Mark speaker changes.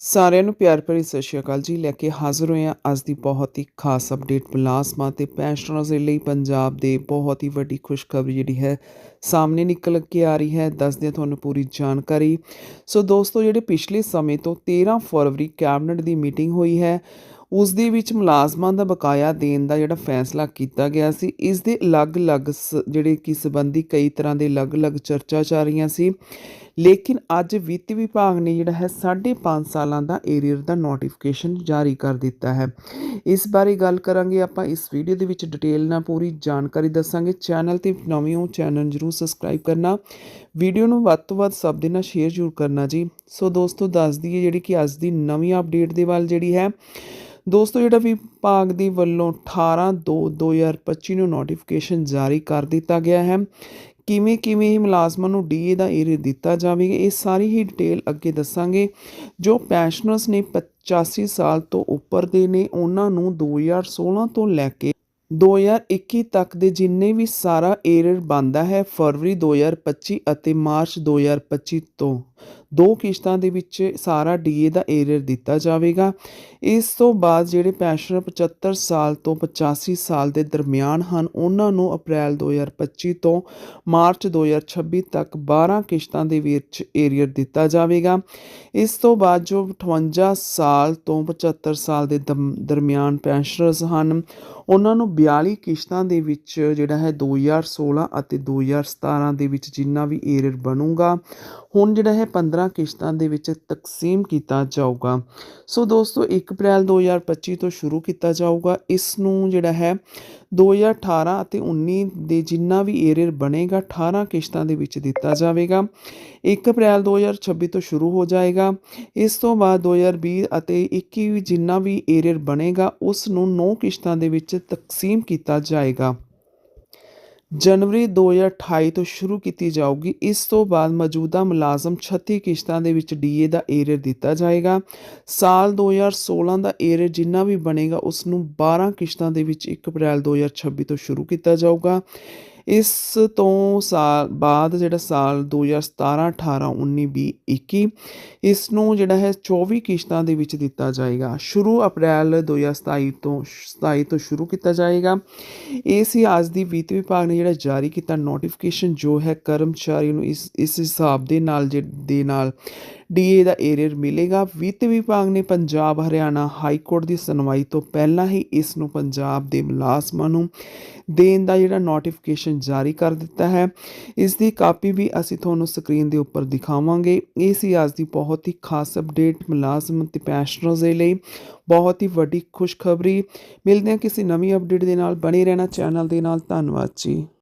Speaker 1: ਸਾਰਿਆਂ ਨੂੰ ਪਿਆਰ ਭਰੀ ਸਤਿ ਸ਼੍ਰੀ ਅਕਾਲ ਜੀ। ਲੈ ਕੇ ਹਾਜ਼ਰ ਹੋਏ ਹਾਂ ਅੱਜ ਦੀ ਬਹੁਤ ਹੀ ਖਾਸ ਅਪਡੇਟ ਮੁਲਾਜ਼ਮਾਂ ਤੇ ਪੈਨਸ਼ਨਰਸ ਦੇ ਲਈ ਪੰਜਾਬ ਦੇ ਬਹੁਤ ਹੀ ਵੱਡੀ ਖੁਸ਼ਖਬਰੀ ਜਿਹੜੀ ਹੈ ਸਾਹਮਣੇ ਨਿਕਲ ਕੇ ਆ ਰਹੀ ਹੈ। ਦੱਸਦੇ ਹਾਂ ਤੁਹਾਨੂੰ ਪੂਰੀ ਜਾਣਕਾਰੀ। ਸੋ ਦੋਸਤੋ, ਜਿਹੜੇ ਪਿਛਲੇ ਸਮੇਂ ਤੋਂ 13 ਫਰਵਰੀ ਕੈਬਨਿਟ ਦੀ ਮੀਟਿੰਗ ਹੋਈ ਹੈ, ਉਸ ਦੇ ਵਿੱਚ ਮੁਲਾਜ਼ਮਾਂ ਦਾ ਬਕਾਇਆ ਦੇਣ ਦਾ ਜਿਹੜਾ ਫੈਸਲਾ ਕੀਤਾ ਗਿਆ ਸੀ, ਇਸ ਦੇ ਅਲੱਗ-ਅਲੱਗ ਸ- ਜਿਹੜੇ ਕਿ ਸੰਬੰਧੀ ਕਈ ਤਰ੍ਹਾਂ ਦੇ ਅਲੱਗ-ਅਲੱਗ ਚਰਚਾ ਚੱਲ ਰਹੀਆਂ ਸੀ। ਲੇਕਿਨ ਅੱਜ ਵਿੱਤ ਵਿਭਾਗ ਨੇ ਜਿਹੜਾ ਹੈ 5.5 ਸਾਲਾਂ ਦਾ ਏਰੀਅਰ ਦਾ ਨੋਟੀਫਿਕੇਸ਼ਨ ਜਾਰੀ ਕਰ ਦਿੱਤਾ ਹੈ। ਇਸ ਬਾਰੇ ਗੱਲ ਕਰਾਂਗੇ ਆਪਾਂ। ਇਸ ਵੀਡੀਓ ਦੇ ਵਿੱਚ ਡਿਟੇਲ ਨਾਲ ਪੂਰੀ ਜਾਣਕਾਰੀ ਦੱਸਾਂਗੇ। ਚੈਨਲ ਤੇ ਨਵੇਂ ਹੋ ਚੈਨਲ ਜਰੂਰ ਸਬਸਕ੍ਰਾਈਬ ਕਰਨਾ। ਵੀਡੀਓ ਨੂੰ ਵੱਧ ਤੋਂ ਵੱਧ ਸਭ ਦੇ ਨਾਲ ਸ਼ੇਅਰ ਜ਼ਰੂਰ ਕਰਨਾ ਜੀ। ਸੋ ਦੋਸਤੋ, ਦੱਸ ਦਈਏ ਜਿਹੜੀ ਕਿ ਅੱਜ ਦੀ ਨਵੀਂ ਅਪਡੇਟ ਦੇ ਵੱਲ ਜਿਹੜੀ ਹੈ, ਦੋਸਤੋ ਜਿਹੜਾ ਵਿਭਾਗ ਦੀ ਵੱਲੋਂ 18 2 2025 ਨੂੰ ਨੋਟੀਫਿਕੇਸ਼ਨ ਜਾਰੀ ਕਰ ਦਿੱਤਾ ਗਿਆ ਹੈ ਕਿਵੇਂ ਕਿਵੇਂ ਹੀ ਮੁਲਾਜ਼ਮਾਂ ਨੂੰ ਡੀਏ ਦਾ ਏਰੀਆ ਦਿੱਤਾ ਜਾਵੇਗਾ, ਇਹ ਸਾਰੀ ਹੀ ਡਿਟੇਲ ਅੱਗੇ ਦੱਸਾਂਗੇ। ਜੋ ਪੈਨਸ਼ਨਰਸ ਨੇ 85 ਸਾਲ ਤੋਂ ਉੱਪਰ ਦੇ ਨੇ, ਉਹਨਾਂ ਨੂੰ 2016 ਤੋਂ ਲੈ ਕੇ 2021 ਤੱਕ ਦੇ ਜਿੰਨੇ ਵੀ ਸਾਰਾ ਏਰੀਅਰ ਬੰਦਾ ਹੈ ਫਰਵਰੀ 2025 ਅਤੇ ਮਾਰਚ 2025 ਤੋਂ, ਦੋ ਕਿਸ਼ਤਾਂ ਦੇ ਵਿੱਚ ਸਾਰਾ ਡੀਏ ਦਾ ਏਰੀਅਰ ਦਿੱਤਾ ਜਾਵੇਗਾ। ਇਸ ਤੋਂ ਬਾਅਦ ਜਿਹੜੇ ਪੈਨਸ਼ਨਰ 75 ਸਾਲ ਤੋਂ 85 ਸਾਲ ਦੇ ਦਰਮਿਆਨ ਹਨ, ਉਹਨਾਂ ਨੂੰ ਅਪ੍ਰੈਲ 2025 ਤੋਂ ਮਾਰਚ 2026 ਤੱਕ 12 ਕਿਸ਼ਤਾਂ ਦੇ ਵਿੱਚ ਏਰੀਅਰ ਦਿੱਤਾ ਜਾਵੇਗਾ। ਇਸ ਤੋਂ ਬਾਅਦ ਜੋ 58 ਸਾਲ ਤੋਂ 75 ਸਾਲ ਦੇ ਦਮ- ਦਰਮਿਆਨ ਪੈਨਸ਼ਨਰਸ ਹਨ, ਉਹਨਾਂ ਨੂੰ 42 ਕਿਸ਼ਤਾਂ ਦੇ ਵਿੱਚ ਜਿਹੜਾ ਹੈ 2016 ਅਤੇ 2017 ਦੇ ਵਿੱਚ ਜਿੰਨਾ ਵੀ ਏਰੀਅਰ ਬਣੂਗਾ ਹੁਣ ਜਿਹੜਾ ਹੈ 15 ਕਿਸ਼ਤਾਂ ਦੇ ਵਿੱਚ ਤਕਸੀਮ ਕੀਤਾ ਜਾਊਗਾ। ਸੋ ਦੋਸਤੋ 1 ਅਪ੍ਰੈਲ 2025 ਤੋਂ ਸ਼ੁਰੂ ਕੀਤਾ ਜਾਊਗਾ। ਇਸ ਨੂੰ ਜਿਹੜਾ ਹੈ 2018 ਅਤੇ 19 ਦੇ ਜਿੰਨਾ ਵੀ ਏਰੀਅਰ ਬਣੇਗਾ 18 ਕਿਸ਼ਤਾਂ ਦੇ ਵਿੱਚ ਦਿੱਤਾ ਜਾਵੇਗਾ। 1 ਅਪ੍ਰੈਲ 2026 ਤੋਂ ਸ਼ੁਰੂ ਹੋ ਜਾਏਗਾ। ਇਸ ਤੋਂ ਬਾਅਦ 2020 ਅਤੇ 21 ਜਿੰਨਾ ਵੀ ਏਰੀਅਰ ਬਣੇਗਾ, ਉਸ ਨੂੰ 9 ਕਿਸ਼ਤਾਂ ਦੇ ਵਿੱਚ ਤਕਸੀਮ ਕੀਤਾ ਜਾਏਗਾ। ਜਨਵਰੀ 2028 ਤੋਂ ਸ਼ੁਰੂ ਕੀਤੀ ਜਾਊਗੀ। ਇਸ ਤੋਂ ਬਾਅਦ ਮੌਜੂਦਾ ਮੁਲਾਜ਼ਮ 36 ਕਿਸ਼ਤਾਂ ਦੇ ਵਿੱਚ ਡੀਏ ਦਾ ਏਰੀਅਰ ਦਿੱਤਾ ਜਾਏਗਾ। ਸਾਲ 2016 ਦਾ ਏਰੀਅਰ ਜਿੰਨਾ ਵੀ ਬਣੇਗਾ ਉਸ ਨੂੰ 12 ਕਿਸ਼ਤਾਂ ਦੇ ਵਿੱਚ 1 ਅਪ੍ਰੈਲ 2026 ਤੋਂ ਸ਼ੁਰੂ ਕੀਤਾ ਜਾਊਗਾ। ਇਸ ਤੋਂ ਸਾਲ ਬਾਅਦ ਜਿਹੜਾ ਸਾਲ 2017 18 19 20 21 ਇਸ ਨੂੰ ਜਿਹੜਾ ਹੈ 24 ਕਿਸ਼ਤਾਂ ਦੇ ਵਿੱਚ ਦਿੱਤਾ ਜਾਏਗਾ। ਸ਼ੁਰੂ ਅਪ੍ਰੈਲ 2027 ਤੋਂ 27 ਤੋਂ ਸ਼ੁਰੂ ਕੀਤਾ ਜਾਏਗਾ। ਇਹ ਸੀ ਅੱਜ ਦੀ ਵਿੱਤ ਵਿਭਾਗ ਨੇ ਜਿਹੜਾ ਜਾਰੀ ਕੀਤਾ ਨੋਟੀਫਿਕੇਸ਼ਨ ਜੋ ਹੈ ਕਰਮਚਾਰੀ ਨੂੰ ਇਸ ਇਸ ਹਿਸਾਬ ਦੇ ਨਾਲ, ਜੇ- ਦੇ ਨਾਲ ਡੀਏ ਦਾ ਏਰੀਅਰ ਮਿਲੇਗਾ। ਵਿੱਤ ਵਿਭਾਗ ਨੇ ਪੰਜਾਬ ਹਰਿਆਣਾ ਹਾਈ ਕੋਰਟ ਦੀ ਸੁਣਵਾਈ ਤੋਂ ਪਹਿਲਾਂ ਹੀ ਇਸ ਨੂੰ ਪੰਜਾਬ ਦੇ ਮੁਲਾਜ਼ਮਾਂ ਨੂੰ ਦੇਣ ਦਾ ਜਿਹੜਾ ਨੋਟੀਫਿਕੇਸ਼ਨ ਜਾਰੀ ਕਰ ਦਿੱਤਾ ਹੈ। ਇਸ ਦੀ ਕਾਪੀ ਵੀ ਅਸੀਂ ਤੁਹਾਨੂੰ ਸਕਰੀਨ ਦੇ ਉੱਪਰ ਦਿਖਾਵਾਂਗੇ। ਇਹ ਸੀ ਅੱਜ ਦੀ ਬਹੁਤ ਹੀ ਖਾਸ ਅਪਡੇਟ ਮੁਲਾਜ਼ਮ ਤੇ ਪੈਨਸ਼ਨਰਸ ਦੇ ਲਈ। ਬਹੁਤ ਹੀ ਵੱਡੀ ਖੁਸ਼ਖਬਰੀ। ਮਿਲਦੇ ਹਾਂ ਕਿਸੇ ਨਵੀਂ ਅਪਡੇਟ ਦੇ ਨਾਲ। ਬਣੇ ਰਹਿਣਾ ਚੈਨਲ ਦੇ ਨਾਲ। ਧੰਨਵਾਦ ਜੀ।